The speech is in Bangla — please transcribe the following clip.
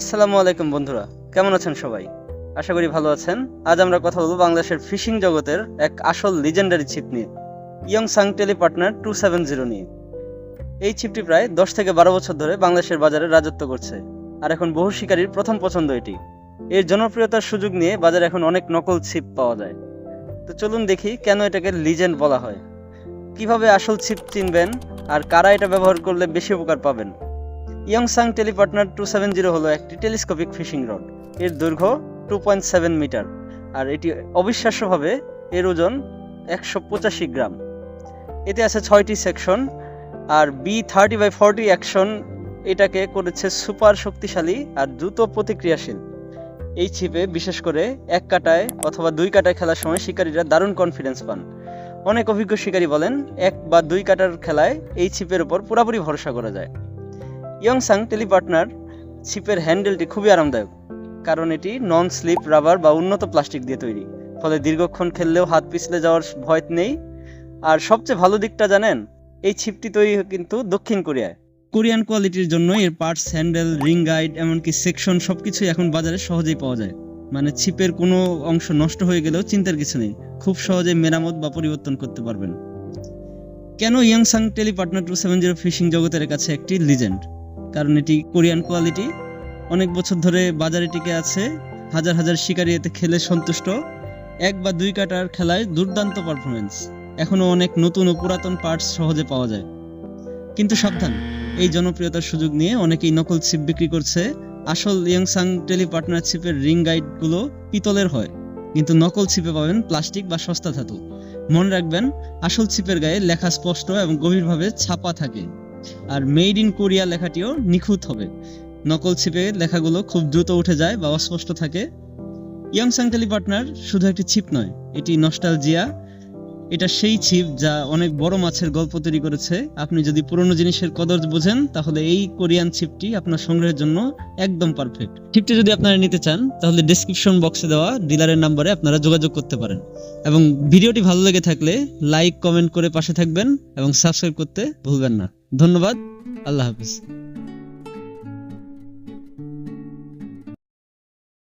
আসসালামু আলাইকুম বন্ধুরা, কেমন আছেন সবাই? আশা করি ভালো আছেন। আজ আমরা কথা বলব বাংলাদেশের ফিশিং জগতের এক আসল লিজেন্ডারি ছিপ নিয়ে Yong Sang Tele Partner two seven zero নিয়ে। এই ছিপটি প্রায় দশ থেকে বারো বছর ধরে বাংলাদেশের বাজারে রাজত্ব করছে, আর এখন বহু শিকারীর প্রথম পছন্দ এটি। এর জনপ্রিয়তার সুযোগ নিয়ে বাজারে এখন অনেক নকল ছিপ পাওয়া যায়। তো চলুন দেখি কেন এটাকে লিজেন্ড বলা হয়। কীভাবে আসল ছিপ চিনবেন, আর কারা এটা ব্যবহার করলে বেশি উপকার পাবেন? Yongsang Telepartner two seven zero হলো একটি টেলিস্কোপিক ফিশিং রড। এর দৈর্ঘ্য টু পয়েন্ট সেভেন মিটার। আর এটি অবিশ্বাস্যভাবে এর ওজন একশো পঁচাশি গ্রাম। এতে আছে ছয়টি section, R B thirty by forty action এটাকে করেছে সুপার শক্তিশালী আর দ্রুত প্রতিক্রিয়াশীল। এই ছিপে বিশেষ করে এক কাটায় অথবা দুই কাটায় খেলার সময় শিকারীরা দারুণ কনফিডেন্স পান। অনেক অভিজ্ঞ শিকারী বলেন, এক বা দুই কাটার খেলায় এই ছিপের উপর পুরোপুরি ভরসা করা যায়। ইয়ংসাং টেলিপার্টনার ছিপের হ্যান্ডেলটি খুবই আরামদায়ক, কারণ এটি নন স্লিপ রাবার বা উন্নত প্লাস্টিক দিয়ে তৈরি। ফলে দীর্ঘক্ষণ খেললেও হাত পিছলে যাওয়ার ভয় নেই। আর সবচেয়ে ভালো দিকটা জানেন, এই ছিপটি তৈরি কিন্তু দক্ষিণ কোরিয়ায়। কোরিয়ান কোয়ালিটির জন্য এর পার্টস হ্যান্ডেল রিং গাইড এমনকি সেকশন সবকিছুই এখন বাজারে সহজেই পাওয়া যায়। মানে ছিপের কোনো অংশ নষ্ট হয়ে গেলেও চিন্তার কিছু নেই, খুব সহজে মেরামত বা পরিবর্তন করতে পারবেন। কেন Yongsang tele partner two seven zero fishing জগতের কাছে একটি লিজেন্ড কারণ এটি কোরিয়ান কোয়ালিটি। অনেক বছর ধরে বাজারে টিকে আছে। হাজার হাজার শিকারী এতে খেলে সন্তুষ্ট। এক বা দুই কাটার খেলায় দুর্দান্ত পারফরমেন্স এখনও অনেক নতুন ও পুরাতন পার্টস সহজে পাওয়া যায়। কিন্তু সাবধান, এই জনপ্রিয়তার সুযোগ নিয়ে অনেকেই নকল ছিপ বিক্রি করছে। আসল ইয়ংসাং টেলি পার্টনার ছিপের রিং গাইডগুলো পিতলের হয়। কিন্তু নকল ছিপে পাবেন প্লাস্টিক বা সস্তা ধাতু। মনে রাখবেন, আসল ছিপের গায়ে লেখা স্পষ্ট এবং গভীরভাবে ছাপা থাকে। আর মেড ইন কোরিয়া লেখাটিও নিখুঁত হবে। নকল ছিপে লেখাগুলো খুব দ্রুত উঠে যায় বা অস্পষ্ট থাকে। ইয়ং সাংকালি পার্টনার শুধু একটি ছিপ নয়, এটি নস্টালজিয়া এটা সেই ছিপ যা অনেক বড় মাছের গল্প তৈরি করেছে। আপনি যদি পুরনো জিনিসের কদর বোঝেন, তাহলে এই কোরিয়ান ছিপটি আপনার সংগ্রহের জন্য একদম পারফেক্ট ছিপটি যদি আপনারা নিতে চান, তাহলে ডেসক্রিপশন বক্সে দেওয়া ডিলারের নাম্বারে আপনারা যোগাযোগ করতে পারেন। এবং ভিডিওটি ভালো লেগে থাকলে লাইক কমেন্ট করে পাশে থাকবেন এবং সাবস্ক্রাইব করতে ভুলবেন না। ধন্যবাদ, আল্লাহ হাফিজ।